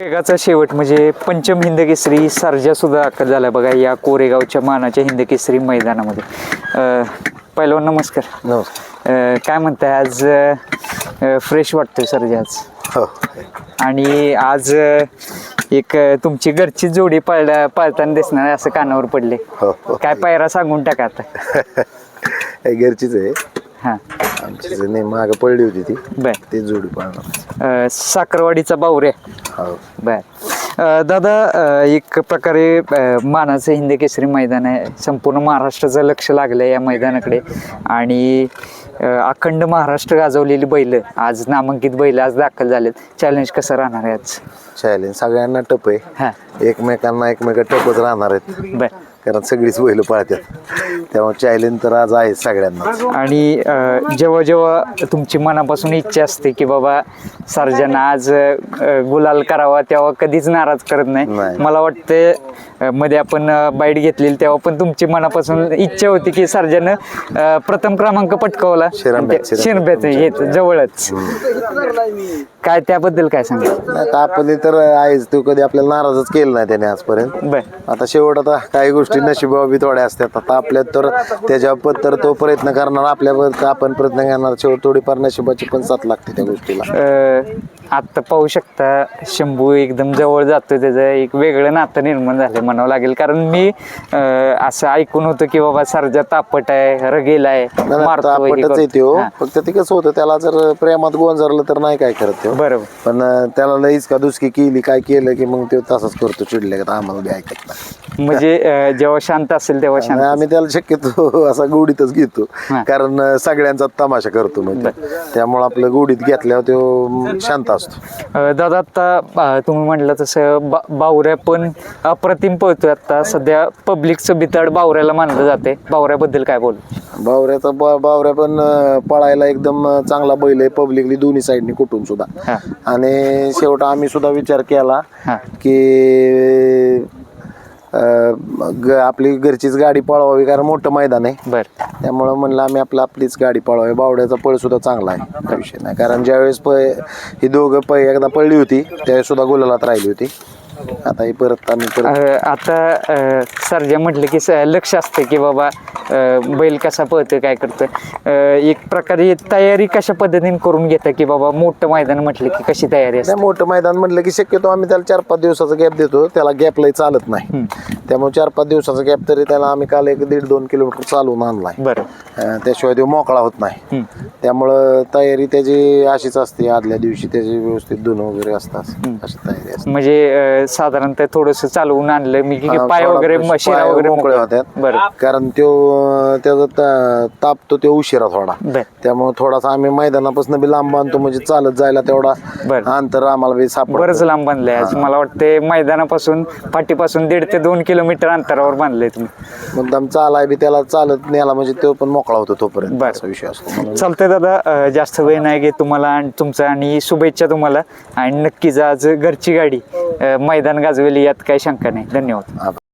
वेगाचा शेवट म्हणजे पंचम हिंद केसरी सर्जा सुद्धा दाखल झाला बघा या कोरेगावच्या मानाच्या हिंद केसरी मैदानामध्ये पहिलवान नमस्कार. नमस्कार. अं, काय म्हणताय आज फ्रेश वाटतोय सर्जा आज? हो. आणि आज अं, एक अं, तुमची घरची जोडी पळल्या पळताना दिसणार आहे असं कानावर पडले. हो, हो. काय पायरा सांगून टाका आता. घरचीच आहे. हां. आमची जी नाही मागं पडली होती ती. बर. ते जोडी पाळणार अं, साखरवाडीचा बावऱ्या हो. बर. अ, दादा अ, एक प्रकारे अ, मानाचं हिंद केसरी मैदान आहे. संपूर्ण महाराष्ट्राचं लक्ष लागलं या मैदानाकडे. आणि अ, अखंड महाराष्ट्र गाजवलेली बैल आज नामांकित बैल आज दाखल झालेत. चॅलेंज कसं राहणार आहे आज? चॅलेंज सगळ्यांना टप आहे. हां. एकमेकांना एकमेका टपच राहणार आहेत. बर. कारण सगळीच बैल पाळतात त्यामुळे चॅलेंज तर आज आहे सगळ्यांना आणि अ, जेव्हा जेव्हा तुमची मनापासून इच्छा असते की बाबा सर्जना आज अ, गुलाल करावा तेव्हा कधीच नाराज करत नाही. नाही. मला वाटते अ, मध्ये आपण बाईट घेतलेली तेव्हा पण तुमची मनापासून इच्छा होती की सर्जन प्रथम क्रमांक पटकावला. शिरब्यात येत जवळच. काय त्याबद्दल काय सांगा? नाही तर आपली तर आहेच. तो कधी आपल्याला नाराजच केलं नाही त्याने आजपर्यंत. बर. आता शेवट आता काही गोष्टी नशिबाबी थोड्या असतात. आता आपल्यात तर त्याच्या तर तो प्रयत्न करणार आपल्यावर आपण प्रयत्न करणार. शेवट थोडीफार नशिबाची पण साथ लागते त्या गोष्टीला. आत्ता पाहू शकता शंभू एकदम जवळ जातोय त्याचं एक वेगळं नातं निर्माण झालं म्हणावं लागेल. कारण मी अ, असं ऐकून होतं की बाबा सर्जा तापट आहे रगेल आहे हे आपटच. येते हो हा, फक्त ते कसं होतं त्याला जर प्रेमात गोंजारलं तर नाही काय करत ते बरोबर. पण अं, त्याला लईच का दुसकी केली काय केलं की मग ते तसंच करतो चिडले का आम्हाला बी ऐकत नाही. म्हणजे अ, जेव्हा शांत असेल तेव्हा शांत आम्ही त्याला शक्यतो असा गोडीतच घेतो. हा. कारण सगळ्यांचा तमाशा करतो म्हणजे. त्यामुळे आपलं गोडीत घेतल्यावर तो शांत असतो. अ, दादा आता अ, तुम्ही म्हटलं तसं बा बावऱ्या पण अप्रतिम पळतोय आता. सध्या पब्लिकचं बिताड बावऱ्याला मानलं जाते बावऱ्याबद्दल काय बोल? बावऱ्याचा बा- बावऱ्या पण अं, पळायला एकदम अं, चांगला बैल आहे. पब्लिकली दोन्ही साईडनी कुठून सुद्धा. हा. आणि शेवट आम्ही सुद्धा विचार केला हा. की अं, ग- आपली घरचीच गाडी पळवावी कारण मोठं मैदान आहे. बर. त्यामुळं म्हणलं आम्ही आपलं आपलीच गाडी पळवावी. बावड्याचा पळ सुद्धा चांगला आहे. काही विषय नाही. कारण ज्यावेळेस प ही दोघं प एकदा पळली होती त्यावेळेस सुद्धा गुलालात राहिली होती. आता ही परत आम्ही परत. अ, आता अ, सर्जा म्हटलं की स- लक्ष असतं की बाबा अ, बैल कसा पळतोय काय करतोय. अ, एक प्रकारे तयारी कशा पद्धतीने करून घेतं की बाबा मोठं मैदान म्हटलं की कशी तयारी असते? नाही मोठं मैदान म्हटलं की शक्यतो आम्ही त्याला चार पाच दिवसाचा गॅप देतो. त्याला गॅप लई चालत नाही. त्यामुळे चार पाच दिवसाचा गॅप तरी त्याला आम्ही काल एक दीड दोन किलोमीटर चालवून आणलाय. बरं. अं, त्याशिवाय तो मोकळा होत नाही. त्यामुळं तयारी त्याची अशीच असते. आदल्या दिवशी त्याची व्यवस्थित धुणं वगैरे असतात. अशी तयारी असते. म्हणजे साधारणतः थोडस चालवून आणलं मी की पाय वगैरे मशिरा वगैरे मोकळे. होतात बरं. कारण तो त्याचा ता- ताप तो तो उशिरा थोडा. बर. त्यामुळे थोडासा आम्ही मैदानापासून बी लांब बांधतो म्हणजे चालत जायला तेवढा बरं. अंतर आम्हाला बी सापडत. बरंच लांब बांधलंय आज. मला वाटते मैदानापासून पाठीपासून दीड ते दोन किलोमीटर अंतरावर बांधलंय तुम्ही. मुद्दाम चालाय बी त्याला चालत नेला म्हणजे तो पण मोकळा होतो तोपर्यंत. बरं. असा विषय असतो. म्हणून चालतंय दादा अ, जास्त वेळ नाही घेत तुम्हाला आणि तुमचा आणि शुभेच्छा तुम्हाला. आणि नक्कीच आज घरची गाडी अ, मैदान गाजवेली यात काही शंका नाही. धन्यवाद.